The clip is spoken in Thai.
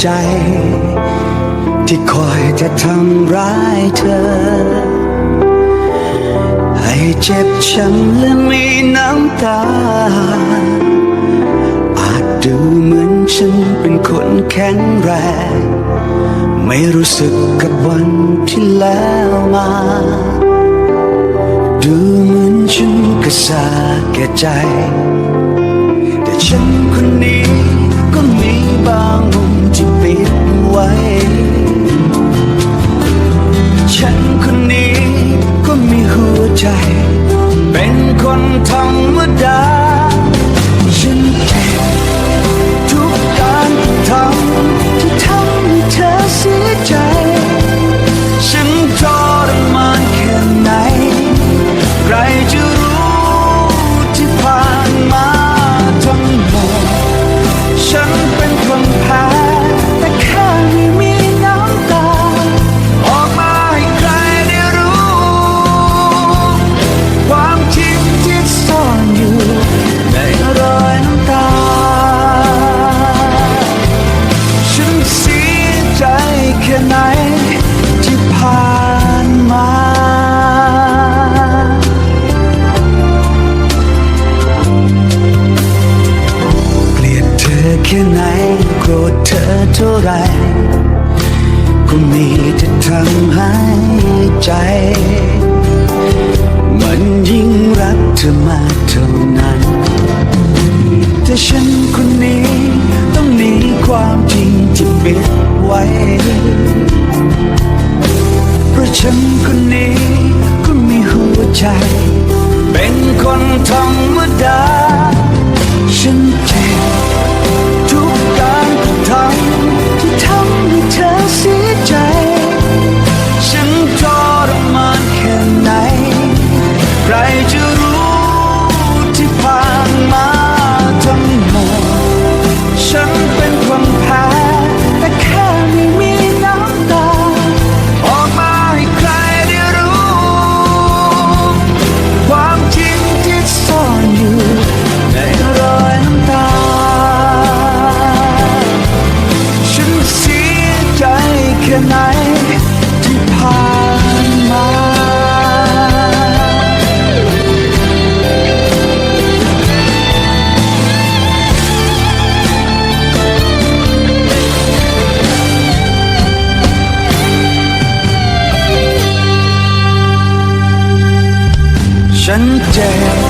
ใจ ที่คอยจะทำร้ายเธอ ให้เจ็บช้ำและมีน้ำตา อาจดูเหมือนฉันเป็นคนแข็งแรง ไม่รู้สึกกับวันที่แล้วมา ดูเหมือนฉันกระสาแก่ใจ แต่ฉันคนนี้ก็มีบางมุม ปิดไว้ แค่ไหนโกรธเธอเท่าไรก็มีแต่ทำให้ใจ มันยิ่งรักเธอมากเท่านั้น แต่ฉันคนนี้ต้องหนีความจริงที่ปิดไว้ เพราะฉันคนนี้ก็มีหัวใจ ฉันเจ็บ